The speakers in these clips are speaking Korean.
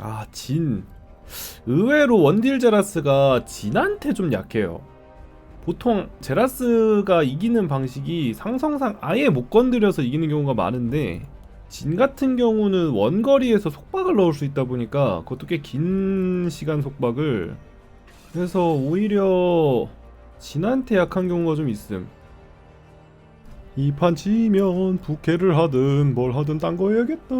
아, 진. 의외로 원딜 제라스가 진한테 좀 약해요. 보통 제라스가 이기는 방식이 상성상 아예 못 건드려서 이기는 경우가 많은데 진 같은 경우는 원거리에서 속박을 넣을 수 있다 보니까 그것도 꽤 긴 시간 속박을 그래서 오히려 진한테 약한 경우가 좀 있음. 이 판 지면 부캐를 하든 뭘 하든 딴 거 해야겠다.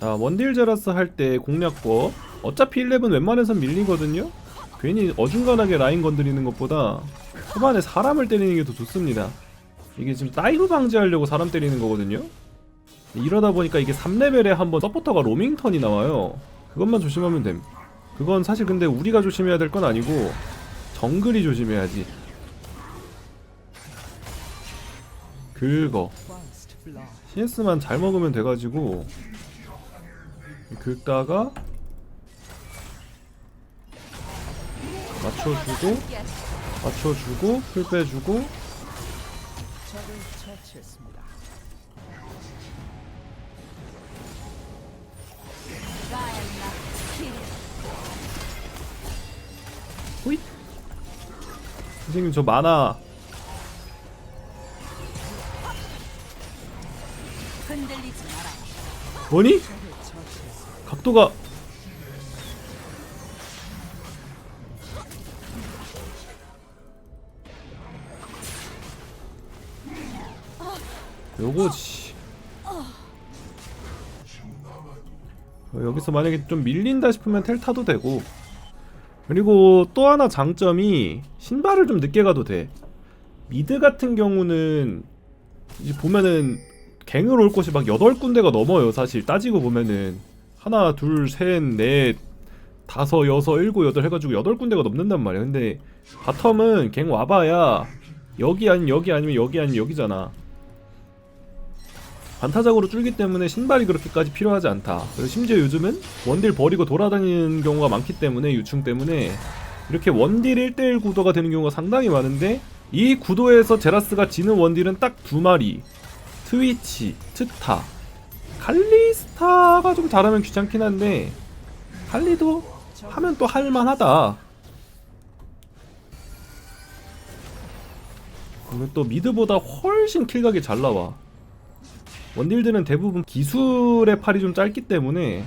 자 원딜 제라스 할 때 공략법. 어차피 1렙은 웬만해선 밀리거든요? 괜히 어중간하게 라인 건드리는 것보다 초반에 사람을 때리는 게 더 좋습니다. 이게 지금 다이브 방지하려고 사람 때리는 거거든요? 이러다 보니까 이게 3레벨에 한번 서포터가 로밍 턴이 나와요. 그것만 조심하면 됨. 그건 사실 근데 우리가 조심해야 될 건 아니고 정글이 조심해야지. 그거. CS만 잘 먹으면 돼가지고 긁다가 맞춰주고 맞춰주고 풀 빼주고 호잇 선생님 저 만화 흔들리지 마라. 뭐니? 각도가 요거지. 어, 여기서 만약에 좀 밀린다 싶으면 텔 타도 되고. 그리고 또 하나 장점이 신발을 좀 늦게 가도 돼. 미드 같은 경우는 이제 보면은 갱을 올 곳이 막 여덟 군데가 넘어요 사실. 따지고 보면은 하나 둘셋넷 다섯 여섯 일곱 여덟 해가지고 여덟 군데가 넘는단 말이야. 근데 바텀은 갱 와봐야 여기 아니면 여기 아니면 여기 아니면 여기잖아. 반타작으로 줄기 때문에 신발이 그렇게까지 필요하지 않다. 그리고 심지어 요즘은 원딜 버리고 돌아다니는 경우가 많기 때문에 유충 때문에 이렇게 원딜 1대1 구도가 되는 경우가 상당히 많은데 이 구도에서 제라스가 지는 원딜은 딱 두 마리. 트위치, 트타, 칼리스타가 좀 잘하면 귀찮긴 한데 칼리도 하면 또 할만하다. 그리고 또 미드보다 훨씬 킬각이 잘 나와. 원딜들은 대부분 기술의 팔이 좀 짧기 때문에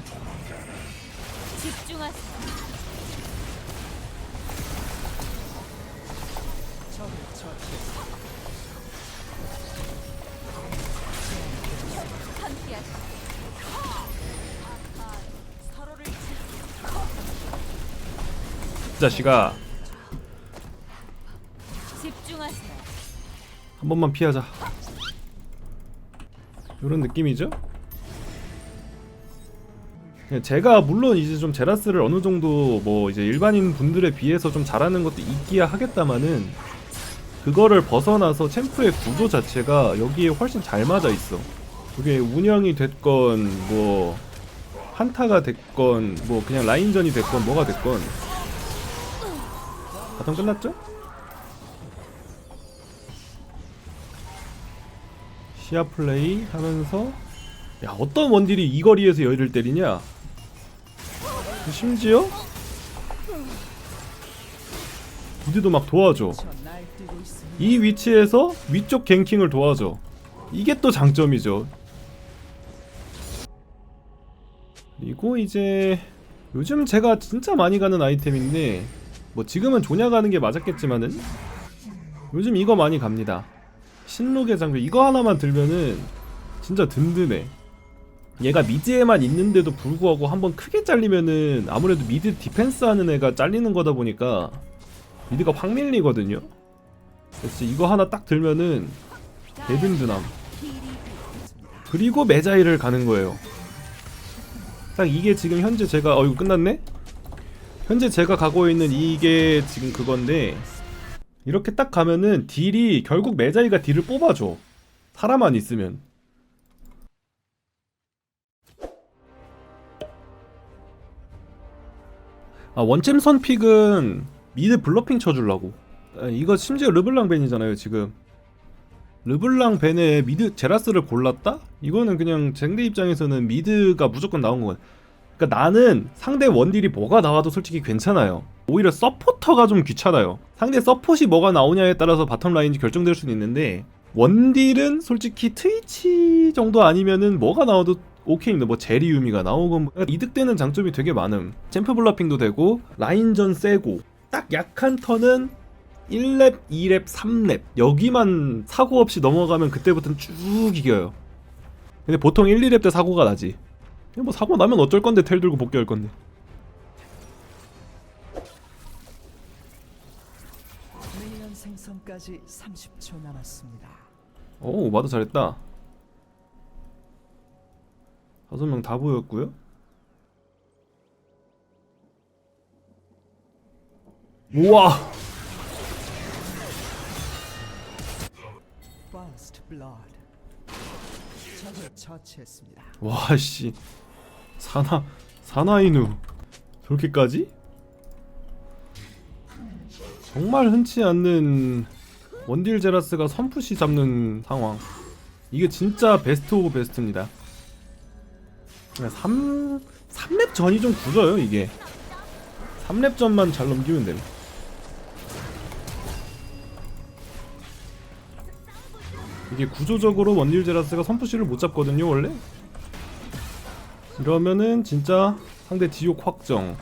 자식아 집중하세요. 한 번만 피하자. 이런 느낌이죠? 예, 제가 물론 이제 좀 제라스를 어느 정도 뭐 이제 일반인 분들에 비해서 좀 잘하는 것도 있기야 하겠다마는 그거를 벗어나서 챔프의 구도 자체가 여기에 훨씬 잘 맞아 있어. 그게 운영이 됐건 뭐 한타가 됐건 뭐 그냥 라인전이 됐건 뭐가 됐건 바텀 끝났죠? 시야 플레이 하면서 야 어떤 원딜이 이 거리에서 여의를 때리냐? 심지어 미드도 막 도와줘. 이 위치에서 위쪽 갱킹을 도와줘. 이게 또 장점이죠. 그리고 이제 요즘 제가 진짜 많이 가는 아이템인데 뭐 지금은 조냐 가는 게 맞았겠지만은 요즘 이거 많이 갑니다 신록의 장비 이거 하나만 들면은 진짜 든든해. 얘가 미드에만 있는데도 불구하고 한번 크게 잘리면은 아무래도 미드 디펜스 하는 애가 잘리는 거다 보니까 미드가 확 밀리거든요. 그래서 이거 하나 딱 들면은 대든든함. 그리고 메자이를 가는 거예요. 딱 이게 지금 현재 제가 어 이거 끝났네? 현재 제가 가고 있는 이게 지금 그건데 이렇게 딱 가면은 딜이 결국 메자이가 딜을 뽑아줘. 사람만 있으면. 아 원챔 선 픽은 미드 블러핑 쳐주려고. 아, 이거 심지어 르블랑 벤이잖아요 지금. 르블랑 벤의 미드 제라스를 골랐다? 이거는 그냥 쟁대 입장에서는 미드가 무조건 나온 거야. 그러니까 나는 상대 원딜이 뭐가 나와도 솔직히 괜찮아요. 오히려 서포터가 좀 귀찮아요. 상대 서폿이 뭐가 나오냐에 따라서 바텀 라인이 결정될 수는 있는데 원딜은 솔직히 트위치 정도 아니면은 뭐가 나와도 오케이입니다. 뭐 제리 유미가 나오고 뭐 이득되는 장점이 되게 많음. 챔프 블러핑도 되고 라인전 세고 딱 약한 턴은 1렙, 2렙, 3렙 여기만 사고 없이 넘어가면 그때부터는 쭉 이겨요. 근데 보통 1, 2렙 때 사고가 나지. 뭐 사고 나면 어쩔 건데 텔 들고 복귀할 건데. 미니언 생성까지 30초 남았습니다. 오 마도 잘했다. 다섯 명 다 보였고요. 우와 First Blood. 처치했습니다. 와씨. 사나 사나이누. 저렇게까지? 정말 흔치 않는 원딜 제라스가 선푸시 잡는 상황. 이게 진짜 베스트 오브 베스트입니다. 3, 3렙 전이 좀 굳어요 이게. 3렙 전만 잘 넘기면 됩니다 이게 구조적으로 원딜 제라스가 선푸시를 못 잡거든요 원래? 이러면은 진짜 상대 지옥 확정.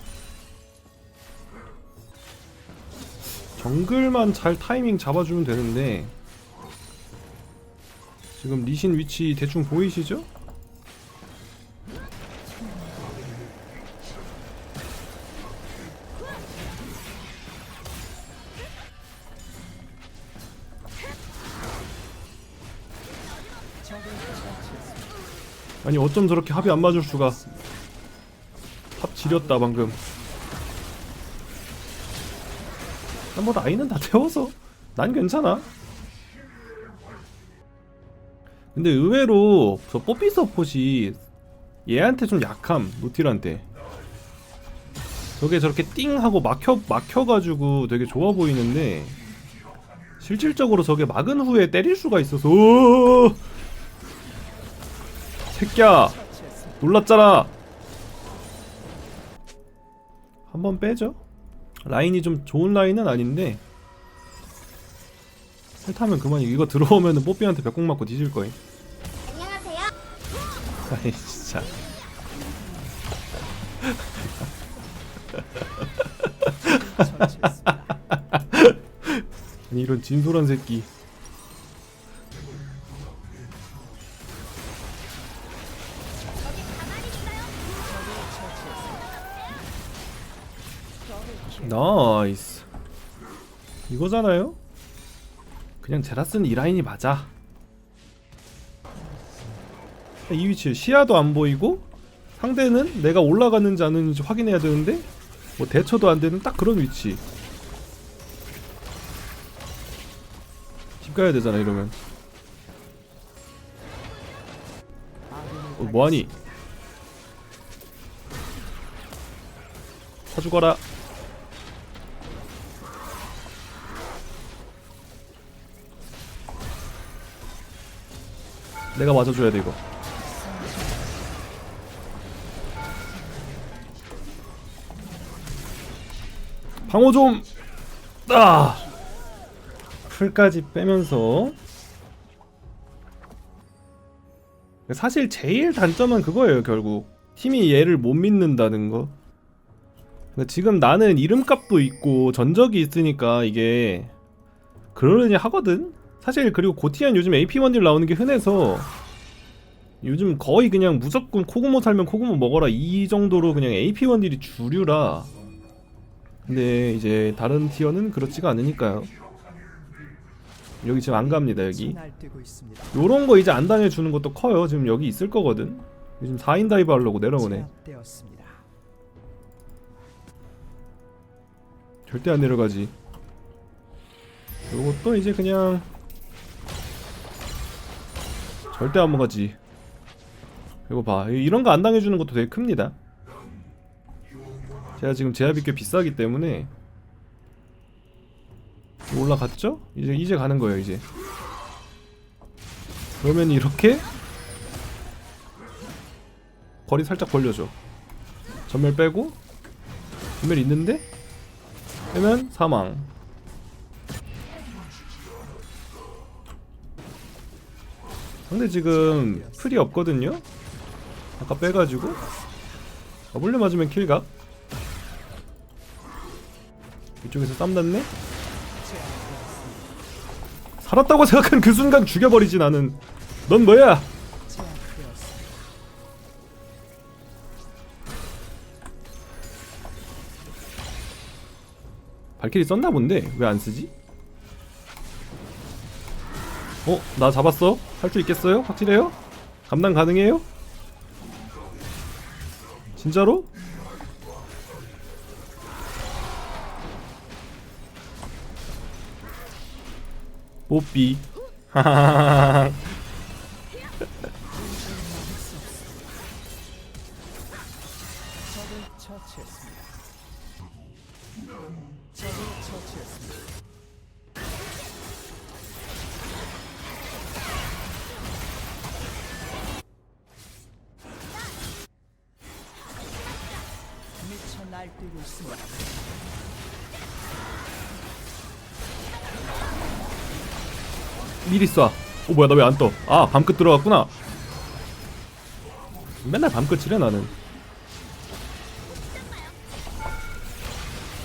정글만 잘 타이밍 잡아주면 되는데. 지금 리신 위치 대충 보이시죠? 아니 어쩜 저렇게 합이 안 맞을 수가. 합 지렸다 방금. 아, 뭐 라인은 다 태워서. 난 괜찮아. 근데 의외로 저 뽀삐 서폿이 얘한테 좀 약함 노틸한테. 저게 저렇게 띵 하고 막혀 막혀가지고 되게 좋아 보이는데 실질적으로 저게 막은 후에 때릴 수가 있어서! 새끼야. 놀랐잖아. 한번 빼죠. 라인이 좀 좋은 라인은 아닌데 헬 타면 그만 이거 들어오면은 뽀삐한테 벽공 맞고 뒤질 거임. 안녕하세요. 아이 진짜. 아니 이런 진솔한 새끼. 나이스. 이거잖아요? 그냥 제라스는 이 라인이 맞아. 이 위치 시야도 안 보이고 상대는 내가 올라갔는지 안 했는지 확인해야 되는데 뭐 대처도 안 되는 딱 그런 위치. 집 가야 되잖아 이러면. 어, 뭐하니? 사 죽어라. 내가 맞아줘야 돼 이거. 방어 좀. 아. 풀까지 빼면서. 사실 제일 단점은 그거예요 결국 팀이 얘를 못 믿는다는 거. 지금 나는 이름값도 있고 전적이 있으니까 이게 그러려니 하거든. 사실 그리고 고티안 요즘 AP 원딜 나오는 게 흔해서 요즘 거의 그냥 무조건 코구모 살면 코구모 먹어라 이 정도로 그냥 AP 원딜이 주류라. 근데 이제 다른 티어는 그렇지가 않으니까요. 여기 지금 안 갑니다 여기. 요런 거 이제 안 당해주는 것도 커요. 지금 여기 있을 거거든. 요즘 4인 다이브 하려고 내려오네. 절대 안 내려가지. 요것도 이제 그냥 절대 안 먹어지. 이거 봐. 이런 거 안 당해주는 것도 되게 큽니다. 제가 지금 제압이 꽤 비싸기 때문에 올라갔죠? 이제 이제 가는 거예요 이제. 그러면 이렇게 거리 살짝 벌려줘 전멸 빼고 전멸 있는데 빼면 사망 근데 지금 풀이 없거든요? 아까 빼가지고? 더블려 맞으면 킬각? 이쪽에서 땀 났네? 살았다고 생각한 그 순간 죽여버리지 나는 넌 뭐야. 발키리 썼나 본데? 왜 안 쓰지? 어? 나 잡았어? 할 수 있겠어요? 확실해요? 감당 가능해요? 진짜로? 뽀삐 하하하하 미리 쏴. 어 뭐야 나 왜 안 떠? 아 밤끝 들어갔구나. 맨날 밤끝이래 나는.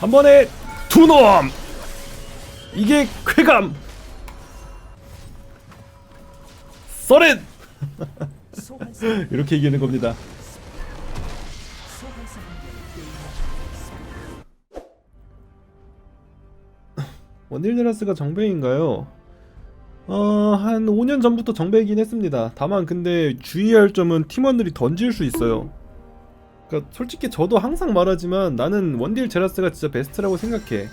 한 번에 두 놈. 이게 쾌감. 소환사 이렇게 이기는 겁니다. 원딜 드라스가 정배인가요? 어, 한 5년 전부터 정배이긴 했습니다. 다만 근데 주의할 점은 팀원들이 던질 수 있어요. 그러니까 솔직히 저도 항상 말하지만 나는 원딜 제라스가 진짜 베스트라고 생각해.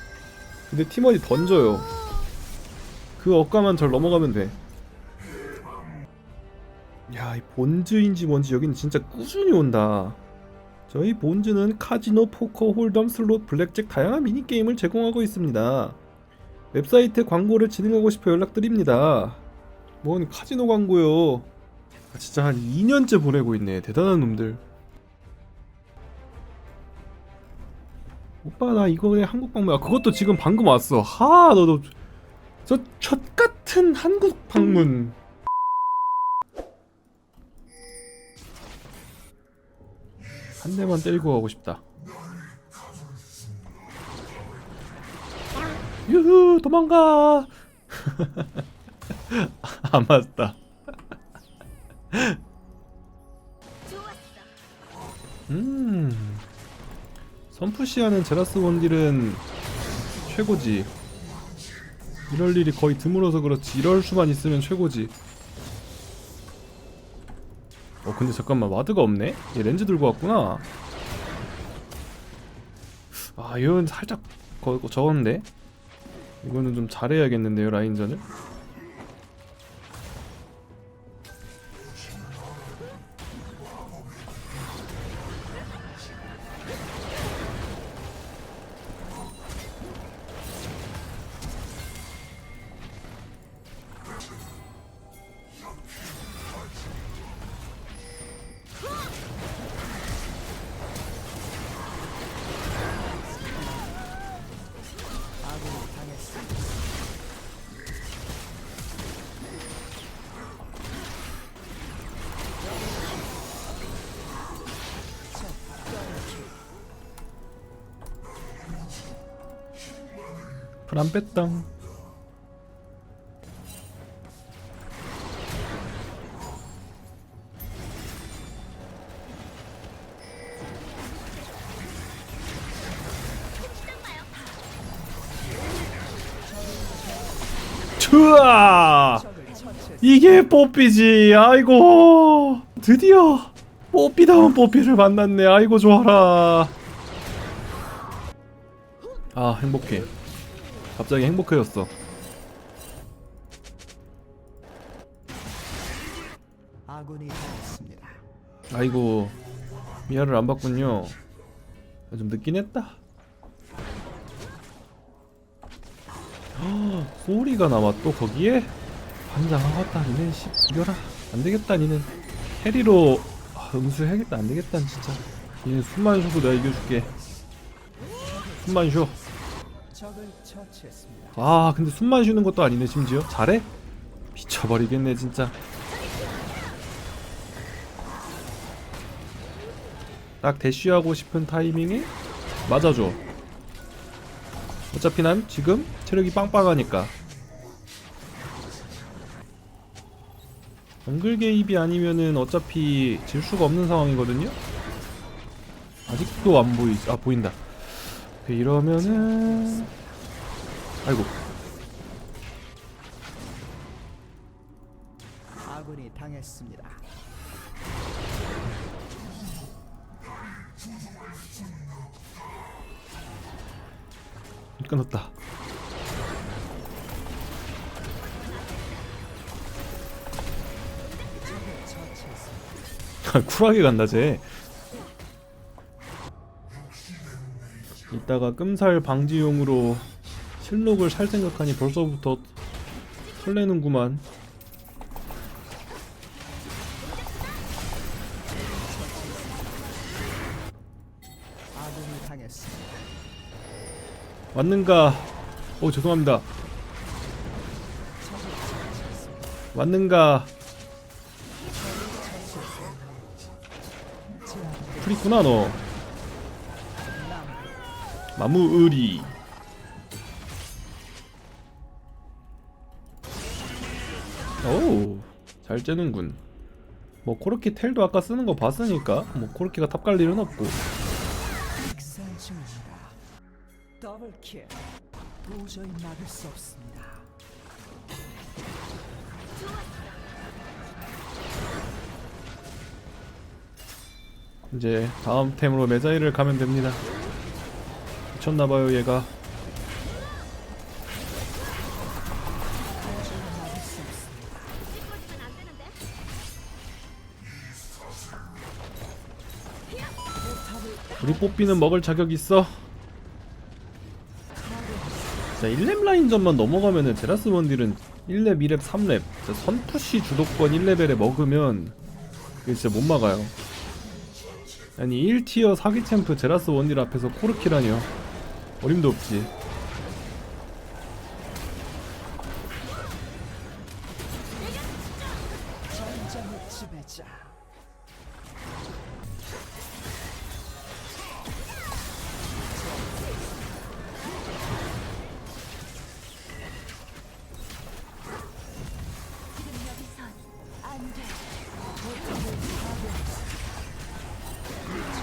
근데 팀원이 던져요. 그 억까만 잘 넘어가면 돼. 야, 이 본즈인지 뭔지 여기는 진짜 꾸준히 온다. 저희 본즈는 카지노, 포커, 홀덤, 슬롯, 블랙잭 다양한 미니게임을 제공하고 있습니다. 웹사이트 광고를 진행하고 싶어 연락드립니다. 뭔 카지노 광고요. 아, 진짜 한 2년째 보내고 있네. 대단한 놈들. 오빠 나 이거 그냥 한국 방문. 아 그것도 지금 방금 왔어. 하 너도 저첫 같은 한국 방문. 한 대만 때리고 가고 싶다. 유후 도망가. 안 맞다. 음. 선푸시하는 제라스 원딜은 최고지. 이럴 일이 거의 드물어서 그렇지. 이럴 수만 있으면 최고지. 어 근데 잠깐만. 와드가 없네? 얘 렌즈 들고 왔구나. 아 이건 살짝 거, 적었는데 이거는 좀 잘해야겠는데요 라인전을 불안 적을 처치했습니다. 이게 뽀삐지. 아이고. 드디어 뽀삐다운 뽀삐를 만났네. 아이고 좋아라. 아 행복해 갑자기 행복해졌어. 아이고 미아를 안 봤군요. 좀 늦긴 했다. 헉, 소리가 나와 또 거기에? 환장하겠다 니네 씨. 이겨라. 안되겠다 니는. 해리로 아, 응수해야겠다. 안되겠다 진짜. 니는 숨만 쉬어도 내가 이겨줄게. 숨만 쉬어. 아 근데 숨만 쉬는 것도 아니네 심지어. 잘해? 미쳐버리겠네 진짜. 딱 대쉬하고 싶은 타이밍에 맞아줘. 어차피 난 지금 체력이 빵빵하니까. 정글 개입이 아니면은 어차피 질 수가 없는 상황이거든요? 아직도 안 보이 아 보인다 오케이, 이러면은 아이고 아군이 당했습니다. 끊었다. 처치했습니다. 쿨하게 간다 쟤. 이따가 끔살 방지용으로 실록을 살 생각하니 벌써부터 설레는구만. 왔는가? 오 죄송합니다. 왔는가? 풀있구나 너. 마무의리. 오, 잘 째는군. 뭐 코르키 텔도 아까 쓰는 거 봤으니까 뭐 코르키가 탑 갈 일은 없고. 이제 다음 템으로 메자이를 가면 됩니다. 미쳤나봐요 얘가. 우리 뽀삐는 먹을 자격 있어. 자 1렙 라인전만 넘어가면은 제라스 원딜은 1렙, 2렙, 3렙 자, 선푸시 주도권 1레벨에 먹으면 이거 진짜 못 막아요. 아니 1티어 사기 챔프 제라스 원딜 앞에서 코르키라뇨. 어림도 없지.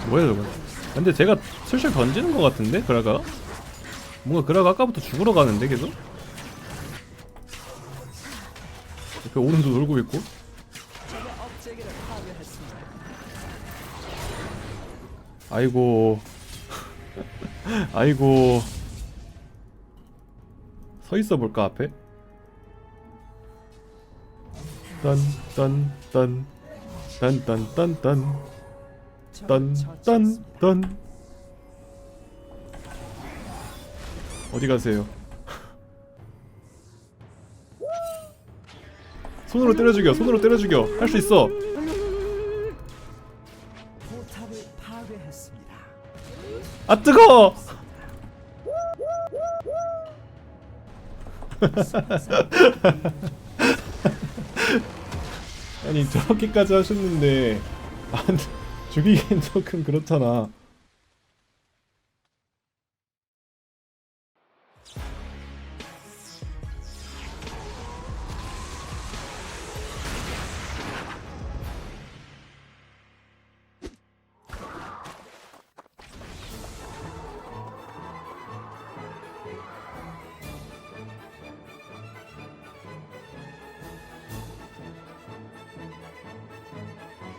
뭐야 저거? 근데 제가 슬슬 던지는 것 같은데 그라가? 뭔가 그라가 아까부터 죽으러 가는데 계속? 옆에 오른도 놀고 있고. 아이고 아이고 서 있어 볼까 앞에? 적을 처치했습니다. 딴딴딴 어디 가세요? 손으로 때려 죽여. 손으로 때려 죽여. 할 수 있어. 아 뜨거. 아니 저렇게까지 하셨는데 안 죽이기엔 조금 그렇잖아.